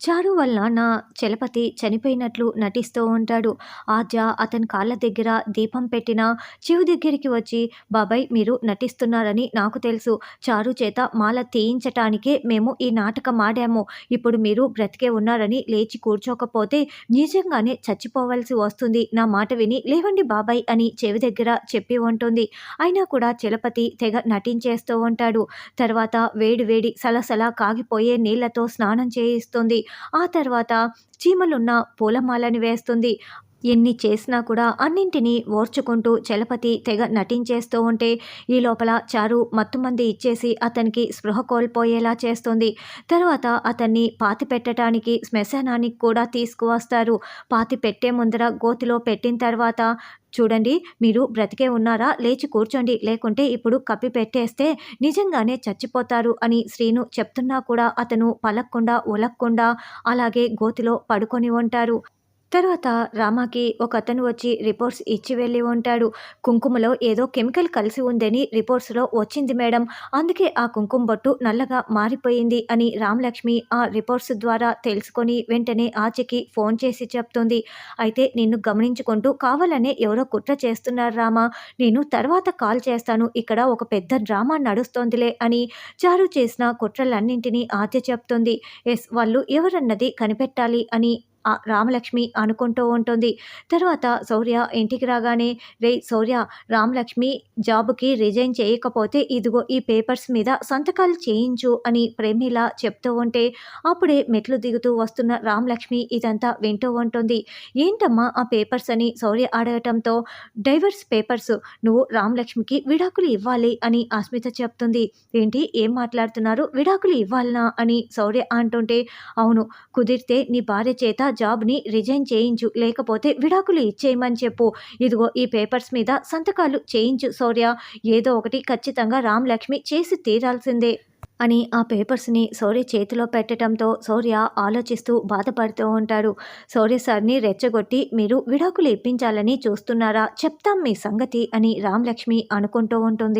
చారు వాళ్ళ నాన్న చలపతి చనిపోయినట్లు నటిస్తూ ఉంటాడు. ఆద్య అతని కాళ్ళ దగ్గర దీపం పెట్టిన చెవి దగ్గరికి వచ్చి బాబాయ్ మీరు నటిస్తున్నారని నాకు తెలుసు. చారు చేత మాల తీయించటానికే మేము ఈ నాటకం ఆడాము. ఇప్పుడు మీరు బ్రతికే ఉన్నారని లేచి కూర్చోకపోతే నిజంగానే చచ్చిపోవలసి వస్తుంది. నా మాట విని లేవండి బాబాయ్ అని చెవి దగ్గర చెప్పి ఉంటుంది. అయినా కూడా చలపతి తెగ నటించేస్తూ ఉంటాడు. తర్వాత వేడి వేడి సలసల కాగిపోయే నీళ్ళతో స్నానం చేయిస్తుంది. ఆ తర్వాత చీమలున్న పూలమాలని వేస్తుంది. ఎన్ని చేసినా కూడా అన్నింటినీ ఓర్చుకుంటూ చలపతి తెగ నటించేస్తూ ఉంటే ఈ లోపల చారు మత్తుమంది ఇచ్చేసి అతనికి స్పృహ కోల్పోయేలా చేస్తుంది. తర్వాత అతన్ని పాతి పెట్టడానికి శ్మశానానికి కూడా తీసుకువస్తారు. పాతి పెట్టే ముందర గోతిలో పెట్టిన తర్వాత చూడండి మీరు బ్రతికే ఉన్నారా? లేచి కూర్చోండి. లేకుంటే ఇప్పుడు కప్పి పెట్టేస్తే నిజంగానే చచ్చిపోతారు అని శ్రీను చెప్తున్నా కూడా అతను పలక్కుండా ఉలక్కుండా అలాగే గోతిలో పడుకొని ఉంటారు. తర్వాత రామాకి ఒక అతను వచ్చి రిపోర్ట్స్ ఇచ్చి వెళ్ళి ఉంటాడు. కుంకుమలో ఏదో కెమికల్ కలిసి ఉందని రిపోర్ట్స్లో వచ్చింది మేడం. అందుకే ఆ కుంకుమ బొట్టు నల్లగా మారిపోయింది అని రామలక్ష్మి ఆ రిపోర్ట్స్ ద్వారా తెలుసుకొని వెంటనే ఆచికి ఫోన్ చేసి చెప్తుంది. అయితే నిన్ను గమనించుకుంటూ కావాలనే ఎవరో కుట్ర చేస్తున్నారు రామా. నేను తర్వాత కాల్ చేస్తాను. ఇక్కడ ఒక పెద్ద డ్రామా నడుస్తోందిలే అని చారు చేసిన కుట్రలన్నింటినీ ఆద్య చెప్తుంది. ఎస్ వాళ్ళు ఎవరన్నది కనిపెట్టాలి అని రామలక్ష్మి అనుకుంటూ ఉంటుంది. తర్వాత శౌర్య ఇంటికి రాగానే రే శౌర్య రామలక్ష్మి జాబ్కి రిజైన్ చేయకపోతే ఇదిగో ఈ పేపర్స్ మీద సంతకాలు చేయించు అని ప్రేమిల చెప్తూ ఉంటే అప్పుడే మెట్లు దిగుతూ వస్తున్న రామలక్ష్మి ఇదంతా వింటూ ఉంటుంది. ఏంటమ్మా ఆ పేపర్స్ అని శౌర్య అడగటంతో డైవర్స్ పేపర్స్ నువ్వు రామలక్ష్మికి విడాకులు ఇవ్వాలి అని అస్మిత చెప్తుంది. ఏంటి? ఏం మాట్లాడుతున్నారు? విడాకులు ఇవ్వాలనా? అని శౌర్య అంటుంటే అవును కుదిరితే నీ భార్య చేత జాబ్ని రిజైన్ చేయించు లేకపోతే విడాకులు ఇచ్చేయమని చెప్పు. ఇదిగో ఈ పేపర్స్ మీద సంతకాలు చేయించు సౌర్య. ఏదో ఒకటి ఖచ్చితంగా రామ్ లక్ష్మి చేసి తీరాల్సిందే అని ఆ పేపర్స్ని సౌర్య చేతిలో పెట్టడంతో సౌర్య ఆలోచిస్తూ బాధపడుతూ ఉంటాడు. సౌర్య సార్ని రెచ్చగొట్టి మీరు విడాకులు ఇప్పించాలని చూస్తున్నారా చెప్తాం మీ సంగతి అని రామలక్ష్మి అనుకుంటూ ఉంటుంది.